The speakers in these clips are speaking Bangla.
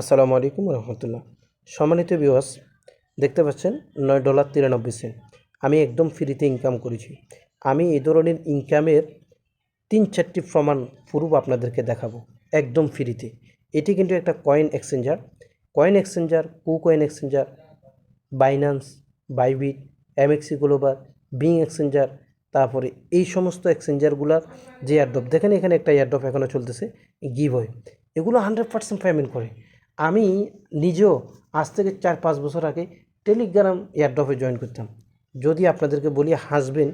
আসসালামু আলাইকুম রহমতুল্লাহ। সম্মানিত বিওয়াস দেখতে পাচ্ছেন নয় ডলার তিরানব্বই সেন্ট আমি একদম ফ্রিতে ইনকাম করেছি। আমি এই ধরনের ইনকামের তিন চারটি প্রমাণ প্রুফ আপনাদেরকে দেখাবো। একদম ফ্রিতে এটি কিন্তু একটা কয়েন এক্সচেঞ্জার কয়েন এক্সচেঞ্জার কু coin exchanger Binance Bybit MEXC global Bing exchanger তারপরে এই সমস্ত এক্সচেঞ্জারগুলার যে এয়ারড্রপ দেখেন এখানে একটা এয়ারড্রপ এখনও চলতেছে গিভ হয় এগুলো হান্ড্রেড পার্সেন্ট পেমেন্ট করে। আমি নিজেও আজ থেকে চার পাঁচ বছর আগে টেলিগ্রাম এয়ারড্রপে জয়েন করতাম। যদি আপনাদেরকে বলি হাসবেন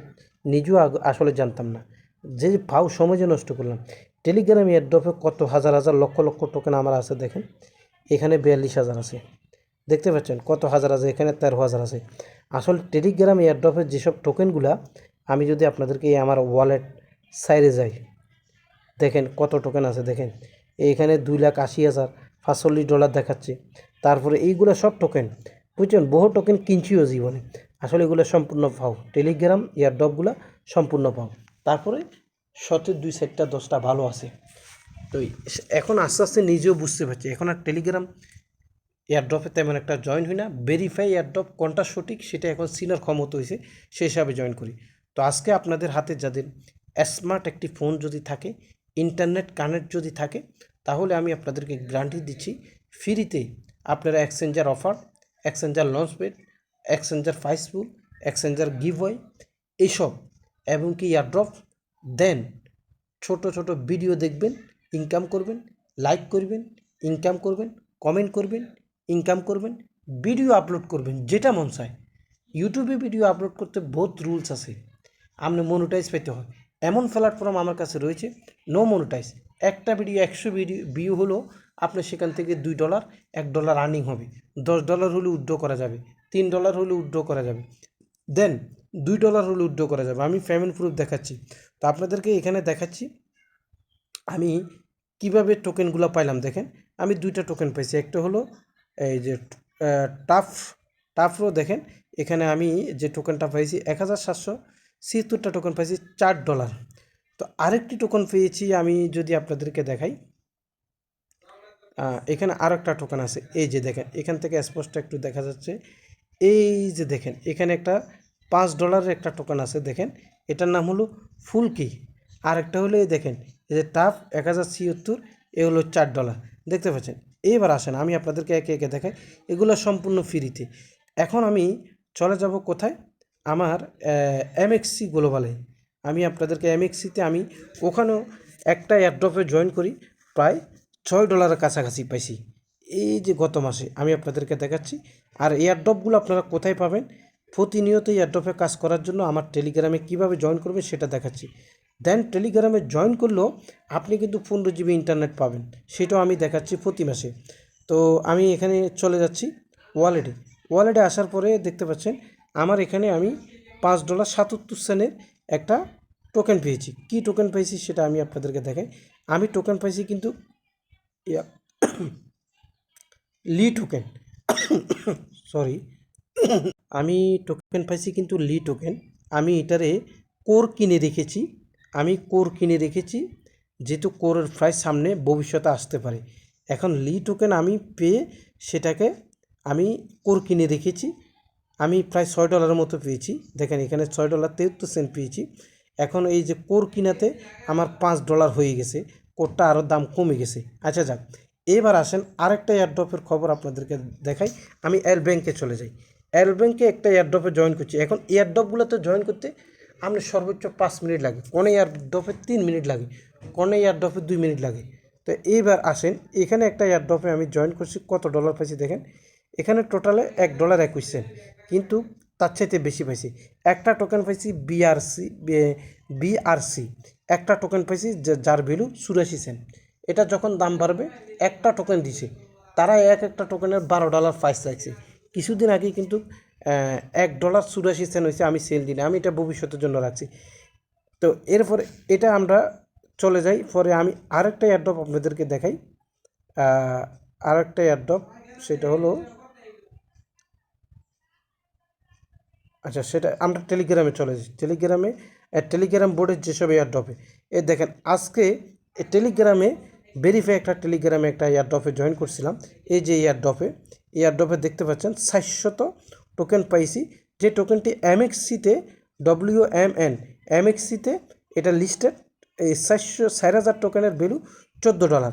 নিজেও আসলে জানতাম না। যে ভাও সময় যে নষ্ট করলাম। টেলিগ্রাম এয়ারড্রপে কত হাজার হাজার লক্ষ লক্ষ টোকেন আমার আছে দেখেন। এখানে বিয়াল্লিশ হাজার আছে। দেখতে পাচ্ছেন কত হাজার আছে? এখানে তেরো হাজার আছে। আসলে টেলিগ্রাম এয়ারড্রপের যেসব টোকেনগুলা আমি যদি আপনাদেরকে আমার ওয়ালেট সাইডে যাই, দেখেন কত টোকেন আছে দেখেন। এইখানে দুই লাখ আশি হাজার পাঁচচল্লিশ ডলার দেখাচ্ছে। তারপরে এইগুলো সব টোকেন বুঝছেন? বহু টোকেন কিনছিও জীবনে। আসলে এগুলো সম্পূর্ণ পাও। টেলিগ্রাম এয়ারড্রপগুলো সম্পূর্ণ পাও। তারপরে শতের দুই সাইডটা দশটা ভালো আছে। তো এখন আস্তে আস্তে নিজেও বুঝতে পারছি। এখন আর টেলিগ্রাম এয়ারড্রপে তেমন একটা জয়েন হই না। ভেরিফাই এয়ারড্রপ কোনটা সঠিক সেটা এখন সিনার ক্ষমতা হয়েছে সেই হিসাবে জয়েন করি। তো আজকে আপনাদের হাতে যাদের স্মার্ট একটি ফোন যদি থাকে ইন্টারনেট কানেক্ট যদি থাকে তাহলে আমি আপনাদেরকে গ্যারান্টি দিচ্ছি ফ্রিতে আপনারা exchanger offer exchanger launch paid exchanger Facebook exchanger giveaway এইসব এবং কি এয়ারড্রপ দেন ছোট ছোট ভিডিও দেখবেন ইনকাম করবেন লাইক করবেন ইনকাম করবেন কমেন্ট করবেন ইনকাম করবেন ভিডিও আপলোড করবেন, যেটা মন চায়। ইউটিউবে ভিডিও আপলোড করতে বহুত রুলস আছে। আপনি মনোটাইজ পেতে হয় এমন প্ল্যাটফর্ম আমার কাছে রয়েছে নো মনোটাইজ একটা ভিডিও একশো ভিডিও ভিউ হলো আপনার সেখান থেকে দুই ডলার এক ডলার আর্নিং হবে। দশ ডলার হলে উইথড্র করা যাবে, তিন ডলার হলে উইথড্র করা যাবে। দেন দুই ডলার হলে উইথড্র করা যাবে। আমি পেমেন্ট প্রুফ দেখাচ্ছি। তো আপনাদেরকে এখানে দেখাচ্ছি, আমি কীভাবে টোকেনগুলো পাইলাম দেখেন। আমি দুইটা টোকেন পাইছি। একটা হলো এই যে টাফ টাফরো দেখেন। এখানে আমি যে টোকেনটা পাইছি, এক হাজার সাতশো ছিয়াত্তরটা টোকন পাইছি চার ডলার তো আরেকটি টোকন পেয়েছি আমি যদি আপনাদেরকে দেখাই। এখানে আর একটা টোকন আছে, এই যে দেখেন, এখান থেকে স্পষ্ট একটু দেখা যাচ্ছে। এই যে দেখেন, এখানে একটা পাঁচ ডলারের একটা টোকেন আছে, দেখেন, এটার নাম হলো ফুলকি। আর একটা হলো এই দেখেন, এই যে টাফ, এক হাজার ছিয়াত্তর, এ হলো চার ডলার দেখতে পাচ্ছেন? এইবার আসেন, আমি আপনাদেরকে একে একে দেখাই। এগুলো সম্পূর্ণ ফ্রিতে এখন আমি চলে যাব কোথায়? আমার এমএক্সি গ্লোবালে আমি আপনাদেরকে এমএক্সিতে আমি ওখানেও একটা এয়ারড্রপে জয়েন করি, প্রায় ছয় ডলারের কাছাকাছি পাইছি। এই যে গত মাসে আমি আপনাদেরকে দেখাচ্ছি, আর এয়ারড্রপগুলো আপনারা কোথায় পাবেন প্রতিনিয়ত এয়ারড্রপে কাজ করার জন্য আমার টেলিগ্রামে কীভাবে জয়েন করবেন সেটা দেখাচ্ছি। দেন টেলিগ্রামে জয়েন করলেও আপনি কিন্তু পনেরো জিবি ইন্টারনেট পাবেন, সেটাও আমি দেখাচ্ছি প্রতি মাসে। তো আমি এখানে চলে যাচ্ছি ওয়ালেটে ওয়ালেটে আসার পরে দেখতে পাচ্ছেন আমার এখানে আমি পাঁচ ডলার সাতাত্তর সেন্টের একটা টোকেন পেয়েছি। কি টোকেন পেয়েছি সেটা আমি আপনাদেরকে দেখাই। আমি টোকেন পাইছি কিন্তু লি টোকেন সরি আমি টোকেন পাইছি কিন্তু লি টোকেন আমি এটারে কোর কিনে রেখেছি। আমি কোর কিনে রেখেছি যেহেতু কোরের প্রাইস সামনে ভবিষ্যতে আসতে পারে। এখন লি টোকেন আমি পেয়ে সেটাকে আমি কোর কিনে রেখেছি। আমি প্রায় ছয় ডলারের মতো পেয়েছি। দেখেন, এখানে ছয় ডলার তেহত্তর সেন্ট পেয়েছি। এখন এই যে কোর কিনাতে আমার পাঁচ ডলার হয়ে গেছে। কোরটা আরও দাম কমে গেছে। আচ্ছা যাক, এবার আসেন আরেকটা এয়ারড্রপের খবর আপনাদেরকে দেখাই। আমি এয়ার ব্যাংকে চলে যাই। এয়ার ব্যাংকে একটা এয়ারড্রপে জয়েন করছি। এখন এয়ারড্রপগুলোতে জয়েন করতে আপনার সর্বোচ্চ পাঁচ মিনিট লাগে। কোনো এয়ারড্রপে তিন মিনিট লাগে, কোনো এয়ারড্রপে দুই মিনিট লাগে। তো এইবার আসেন, এখানে একটা এয়ারড্রপে আমি জয়েন করছি। কত ডলার পাইছি দেখেন? এখানে টোটালে এক ডলার একুশ সেন্ট কিন্তু তার চাইতে বেশি পাইছি। একটা টোকেন পাইছি বিআরসি বিআরসি একটা টোকেন পাইছি যার ভ্যালু চুরাশি সেন্ট এটা যখন দাম বাড়বে, একটা টোকেন দিছে। তারা এক একটা টোকেনের বারো ডলার প্রাইস রাখছে কিছুদিন আগে কিন্তু এক ডলার চুরাশি সেন্ট হয়েছে আমি সেল দিই আমি এটা ভবিষ্যতের জন্য রাখছি। তো এরপরে এটা আমরা চলে যাই। পরে আমি আরেকটা এয়ারড্রপ আপনাদেরকে দেখাই। আরেকটা এয়ারড্রপ সেটা হলো আচ্ছা সেটা আমরা টেলিগ্রামে চলে যাই টেলিগ্রামে টেলিগ্রাম বোর্ডের যেসব এয়ারড্রপে এ দেখেন, আজকে টেলিগ্রামে ভেরিফাই একটা টেলিগ্রামে একটা এয়ারড্রপে জয়েন করছিলাম। এই যে এয়ারড্রপে এয়ারড্রপে দেখতে পাচ্ছেন ষাটশত টোকেন পাইছি। যে টোকেনটি এমএক্সিতে ডব্লিউ এম এন এমএক্সিতে এটা লিস্টেড এই সাতশো চার হাজার টোকেনের ভ্যালু চোদ্দ ডলার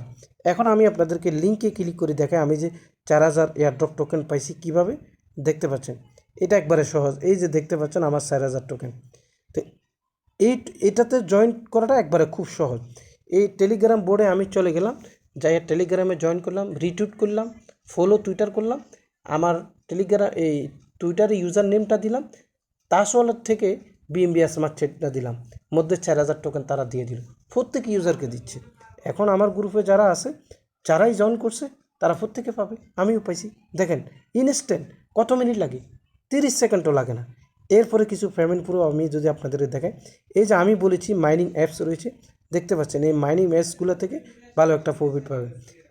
এখন আমি আপনাদেরকে লিঙ্কে ক্লিক করে দেখাই, আমি যে চার হাজার এয়ারড্রপ টোকেন পাইছি কীভাবে, দেখতে পাচ্ছেন। এটা একবারে সহজ। এই যে দেখতে পাচ্ছেন আমার চার হাজার টোকেন তো এই, এটাতে জয়েন করাটা একবারে খুব সহজ। এই টেলিগ্রাম বোর্ডে আমি চলে গেলাম যাই টেলিগ্রামে জয়েন করলাম রিটুইট করলাম ফলো টুইটার করলাম, আমার টেলিগ্রাম এই টুইটারে ইউজার নেমটা দিলাম, তাস ওয়ালেট থেকে বিএমবি স্মার্ট চেকটা দিলাম, মধ্যে চার হাজার টোকেন তারা দিয়ে দিল। প্রত্যেক ইউজারকে দিচ্ছে। এখন আমার গ্রুপে যারা আছে, যারাই জয়েন করছে, তারা প্রত্যেকে পাবে। আমিও পাইছি। দেখেন ইনস্ট্যান্ট কত মিনিট লাগে? তিরিশ সেকেন্ডও লাগে না। এরপরে কিছু পেমেন্ট পুরো আমি যদি আপনাদের দেখাই, এই যে আমি বলেছি মাইনিং অ্যাপস রয়েছে, দেখতে পাচ্ছেন এই মাইনিং অ্যাপসগুলো থেকে ভালো একটা প্রফিট পাবে।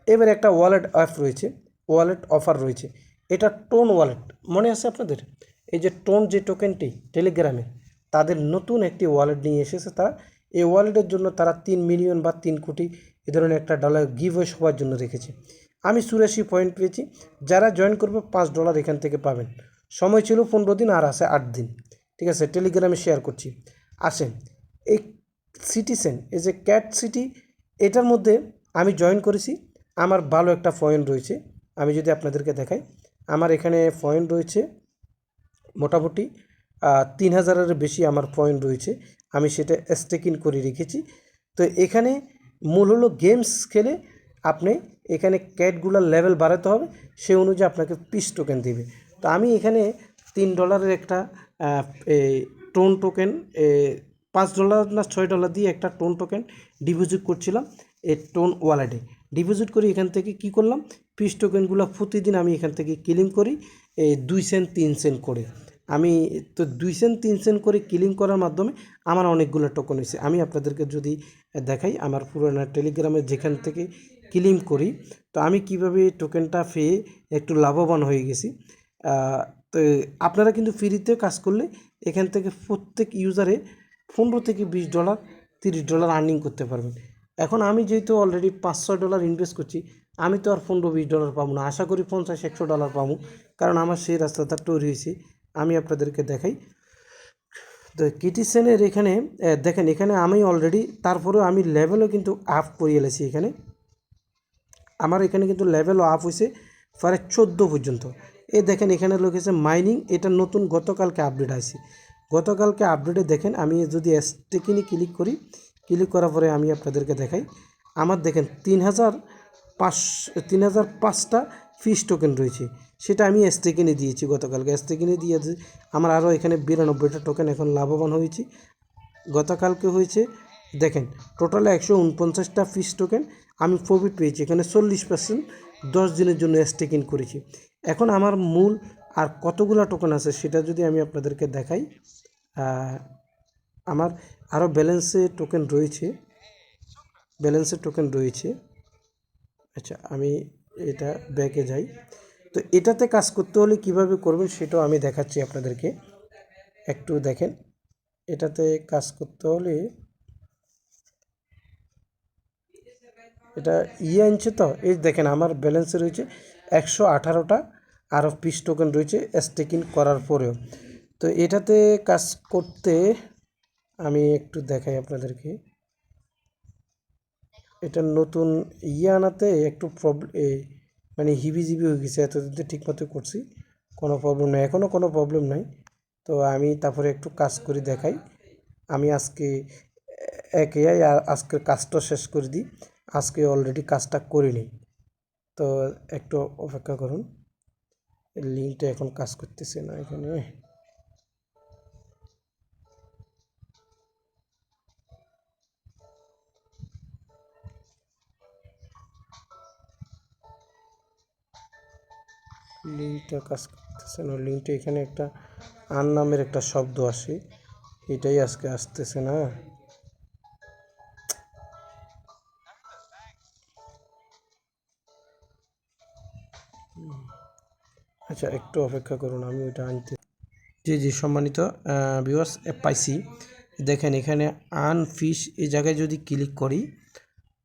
এবার একটা ওয়ালেট অ্যাপ রয়েছে ওয়ালেট অফার রয়েছে, এটা টোন ওয়ালেট মনে আছে আপনাদের? এই যে টোন যে টোকেনটি টেলিগ্রামে তাদের নতুন একটি ওয়ালেট নিয়ে এসেছে তারা। এই ওয়ালেটের জন্য তারা তিন মিলিয়ন বা তিন কোটি এ ধরনের একটা ডলার গিভ সবার জন্য রেখেছে। আমি চুরাশি পয়েন্ট পেয়েছি, যারা জয়েন করবে পাঁচ ডলার এখান থেকে পাবেন। সময় ছিল পনেরো দিন আর আছে আট দিন। ঠিক আছে, টেলিগ্রামে শেয়ার করছি। আসেন, এই সিটিসেন এই যে ক্যাট সিটি এটার মধ্যে আমি জয়েন করেছি। আমার ভালো একটা পয়েন্ট রয়েছে, আমি যদি আপনাদেরকে দেখাই। আমার এখানে পয়েন্ট রয়েছে মোটামুটি তিন হাজারের বেশি আমার পয়েন্ট রয়েছে। আমি সেটা স্টেকিং করে রেখেছি। তো এখানে মূল হলো গেমস খেলে আপনি এখানে ক্যাটগুলোর লেভেল বাড়াতে হবে। সে অনুযায়ী আপনাকে পিস টোকেন দেবে। তো আমি এখানে তিন ডলারের একটা টোন টোকেন পাঁচ ডলার না ছয় ডলার দিয়ে একটা টোন টোকেন ডিপোজিট করছিলাম এই টোন ওয়ালেটে। ডিপোজিট করে এখান থেকে কি করলাম? পিস টোকেনগুলো প্রতিদিন আমি এখান থেকে ক্লিম করি এই দুই সেন্ট, তিন সেন্ট করে। আমি, তো দুই সেন্ট, তিন সেন্ট করে ক্লিম করার মাধ্যমে আমার অনেকগুলো টোকেন হয়েছে। আমি আপনাদেরকে যদি দেখাই, আমার পুরোনো টেলিগ্রামে যেখান থেকে ক্লিম করি, তো আমি কীভাবে টোকেনটা পেয়ে একটু লাভবান হয়ে গেছি? তো আপনারা কিন্তু ফ্রিতে কাজ করলে এখান থেকে প্রত্যেক ইউজারে পনেরো থেকে বিশ ডলার তিরিশ ডলার আর্নিং করতে পারবেন। এখন আমি যেহেতু অলরেডি পাঁচশো ডলার ইনভেস্ট করছি, আমি তো আর পনেরো বিশ ডলার পাবো না। আশা করি পঞ্চাশ, একশো ডলার পাবো। কারণ আমার সেই রাস্তাটা তৈরি হয়েছে। আমি আপনাদেরকে দেখাই। তো কিটিসেনের এখানে দেখেন, এখানে আমি অলরেডি তারপরেও আমি লেভেলও কিন্তু আপ করিয়ে এলেছি এখানে। আমার এখানে কিন্তু লেভেলও আপ হয়েছে প্রায় চোদ্দ পর্যন্ত। এই দেখেন এখানে লিখেছে মাইনিং এটা নতুন গতকালকে আপডেট আছে গতকালকে আপডেটে দেখেন, আমি যদি স্টেকিনি ক্লিক করি ক্লিক করার পরে আমি আপনাদেরকে দেখাই। আমার দেখেন তিন হাজার পাঁচ তিন হাজার পাঁচটা ফিস টোকেন রয়েছে। সেটা আমি স্টেকিনে দিয়েছি গতকালকে। স্টেকিনে দিয়ে যে- আমার আরও এখানে বিরানব্বইটা টোকেন এখন লাভবান হয়েছি। গতকালকে হয়েছে, দেখেন টোটালে একশো উনপঞ্চাশটা ফিস টোকেন আমি প্রফিট পেয়েছি। এখানে চল্লিশ পার্সেন্ট দশ দিনের জন্য স্টেকিং করেছি। এখন আমার মূল আর কতগুলো টোকেন আছে সেটা যদি আমি আপনাদেরকে দেখাই আমার আরও ব্যালেন্সে টোকেন রয়েছে ব্যালেন্সের টোকেন রয়েছে। আচ্ছা আমি এটা ব্যাকে যাই। তো এটাতে কাজ করতে হলে কীভাবে করবেন সেটাও আমি দেখাচ্ছি আপনাদেরকে। একটু দেখেন, এটাতে কাজ করতে হলে এটা ইয়ে আনছে তো, এই দেখেন আমার ব্যালেন্সে রয়েছে একশো আঠারোটা। আরও পিস টোকেন রয়েছে স্টেকিং করার পরেও। তো এটাতে কাজ করতে আমি একটু দেখাই আপনাদেরকে। এটা নতুন ইয়ে আনাতে একটু প্রবলেম মানে হিবিজিবি হয়ে গেছে, এতদিন ঠিকমতো করছি, কোনো প্রবলেম নেই, এখনও কোনো প্রবলেম নাই। তো আমি তারপরে একটু কাজ করে দেখাই। আমি আজকে এক আজকের কাজটা শেষ করে দিই। আজকে অলরেডি কাজটা করে নিই। তো একটু অপেক্ষা করুন। লিঙ্কটা এখন কাজ করতেছে না এখানে। লিঙ্কটা কাজ করতেছে না। লিঙ্কটা এখানে একটা আন নামের একটা শব্দ আসে। এটাই আজকে আসতেছে না। আচ্ছা একটু অপেক্ষা করুন, আমি ওইটা আনতে। জি জি, সম্মানিত ভিউয়ার্স পাইছি দেখেন এখানে আন ফিশ এই জায়গায় যদি ক্লিক করি,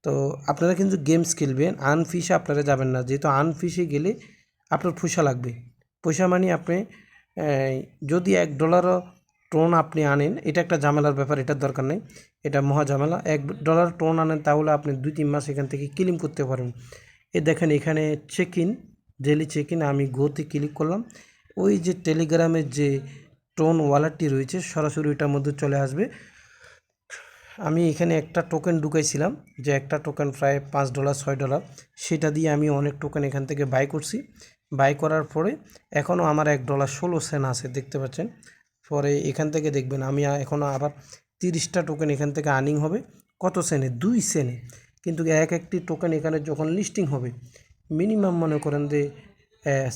তো আপনারা কিন্তু গেমস খেলবেন আনফিশে আপনারা যাবেন না। যেহেতু আনফিশে গেলে আপনার পয়সা লাগবে। পয়সা মানে আপনি যদি এক ডলারও টোন আপনি আনেন, এটা একটা ঝামেলার ব্যাপার, এটার দরকার নেই। এটা মহা ঝামেলা। এক ডলার টোন আনেন, তাহলে আপনি দুই তিন মাস এখান থেকে ক্লিম করতে পারেন। এ দেখেন এখানে check in daily check in আমি গোতে ক্লিক করলাম। ওই যে টেলিগ্রামের যে টোন ওয়ালেটটি রয়েছে, সরাসরি ওইটার মধ্যে চলে আসবে। আমি এখানে একটা টোকেন ঢুকাইছিলাম, যে একটা টোকেন প্রায় পাঁচ ডলার ছয় ডলার সেটা দিয়ে আমি অনেক টোকেন এখান থেকে বাই করছি। বাই করার পরে এখনও আমার এক ডলার ষোলো সেন আছে, দেখতে পাচ্ছেন? পরে এখান থেকে দেখবেন আমি এখনও আবার তিরিশটা টোকেন এখান থেকে আর্নিং হবে। কত সেনে দুই সেনে কিন্তু এক একটি টোকেন এখানে যখন লিস্টিং হবে মিনিমাম মনে করেন যে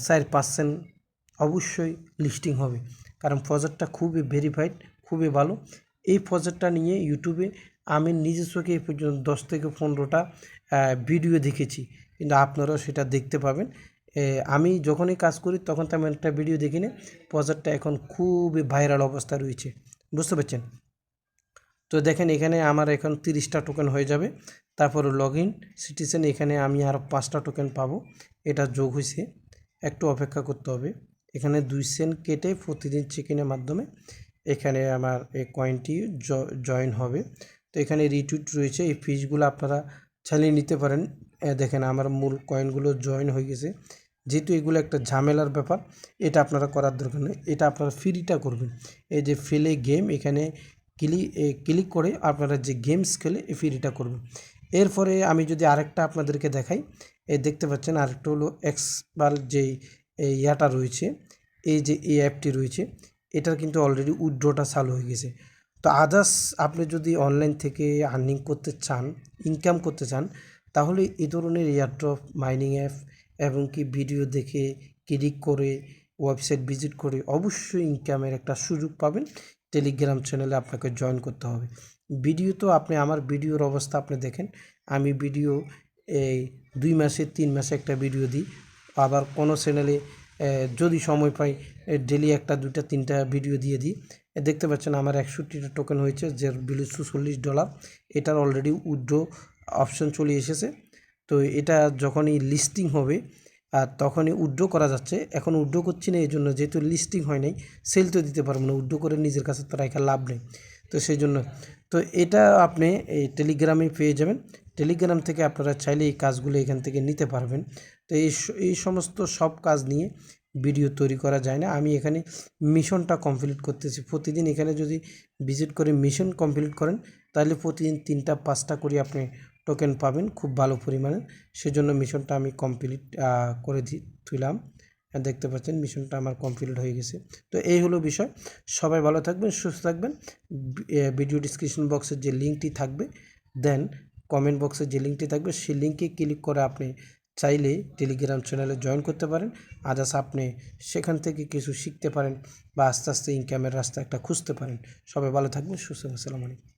চার পার্সেন্ট অবশ্যই লিস্টিং হবে। কারণ প্রজেক্টটা খুবই ভেরিফাইড খুবই ভালো। এই প্রজেক্টটা নিয়ে ইউটিউবে আমি নিজস্বকে এই পর্যন্ত দশ থেকে পনেরোটা ভিডিও দেখেছি। কিন্তু আপনারাও সেটা দেখতে পাবেন। আমি যখনই কাজ করি তখন তেমন একটা ভিডিও দেখিনি। প্রজেক্টটা এখন খুবই ভাইরাল অবস্থা রয়েছে। বুঝতে পারছেন? তো দেখেন এখানে আমার এখন তিরিশটা টোকেন হয়ে যাবে। তারপর লগ ইন সিটিজেন এখানে আমি আর পাঁচটা টোকেন পাবো। এটা যোগ হয়েছে একটু অপেক্ষা করতে হবে। এখানে দুই সেন্ট কেটে প্রতিদিন চেকিনের মাধ্যমে এখানে আমার এই কয়েনটি জয়েন হবে। তো এখানে রিটুইট রয়েছে, এই ফিজগুলো আপনারা চালিয়ে নিতে পারেন। দেখেন আমার মূল কয়েনগুলো জয়েন হয়ে গেছে। যেহেতু এগুলো একটা ঝামেলার ব্যাপার, এটা আপনারা করার দরকার নেই। এটা আপনারা ফ্রিটা করবেন। এই যে ফেলে গেম এখানে ক্লিক ক্লিক করে আপনারা যে গেমস খেলে ফ্রিটা করবেন। এরপরে আমি যদি আরেকটা আপনাদেরকে দেখাই এই দেখতে পাচ্ছেন আরেকটা হলো এক্সবার যে ইয়াটা রয়েছে, এই যে এই অ্যাপটি রয়েছে, এটার কিন্তু অলরেডি উইড্রোটা চালু হয়ে গেছে। তো আদার্স আপনি যদি অনলাইন থেকে আর্নিং করতে চান, ইনকাম করতে চান, তাহলে এই ধরনের এয়ারড্রপ, মাইনিং অ্যাপ এবং কি ভিডিও দেখে, ক্লিক করে, ওয়েবসাইট ভিজিট করে অবশ্যই ইনকামের একটা সুযোগ পাবেন। টেলিগ্রাম চ্যানেলে আপনাকে জয়েন করতে হবে। ভিডিও তো আপনি, আমার ভিডিওর অবস্থা আপনি দেখেন। আমি ভিডিও এই দুই মাসে, তিন মাসে একটা ভিডিও দিই। আবার কোনো চ্যানেলে যদি সময় পাই ডেলি একটা, দুইটা, তিনটা ভিডিও দিয়ে দিই। দেখতে পাচ্ছেন আমার একষট্টিটা টোকেন হয়েছে যে বিল চল্লিশ ডলার এটার অলরেডি উইড্রো অপশন চলে এসেছে। তো এটা যখনই লিস্টিং হবে আর তখনই উড্রো করা যাচ্ছে। এখন উড্রো করছি না এই জন্য যেহেতু লিস্টিং হয় নাই সেল তো দিতে পারব না, উড্রো করে নিজের কাছে তো রাখা লাভ নেই। তো সেই জন্য তো এটা আপনি এই টেলিগ্রামে পেয়ে যাবেন। টেলিগ্রাম থেকে আপনারা চাইলে এই কাজগুলো এখান থেকে নিতে পারবেন। তো এই এই সমস্ত সব কাজ নিয়ে ভিডিও তৈরি করা যায় না। আমি এখানে মিশনটা কমপ্লিট করতেছি। প্রতিদিন এখানে যদি ভিজিট করে মিশন কমপ্লিট করেন, তাহলে প্রতিদিন তিনটা, পাঁচটা করে আপনি টোকেন পাবেন খুব ভালো পরিমাণে। সেজন্য মিশনটা আমি কমপ্লিট করে দি তুইলাম আর দেখতে পাচ্ছেন মিশনটা আমার কমপ্লিট হয়ে গেছে। তো এই হলো বিষয়। সবাই ভালো থাকবেন, সুস্থ থাকবেন। ভিডিও ডিসক্রিপশন বক্সের যে লিঙ্কটি থাকবে দেন কমেন্ট বক্সের যে লিঙ্কটি থাকবে, সেই লিঙ্কে ক্লিক করে আপনি চাইলে টেলিগ্রাম চ্যানেলে জয়েন করতে পারেন। আদার্স আপনি সেখান থেকে কিছু শিখতে পারেন বা আস্তে আস্তে ইনকামের রাস্তা একটা খুঁজতে পারেন। সবাই ভালো থাকবেন, সুস্থ আসসালামু আলাইকুম।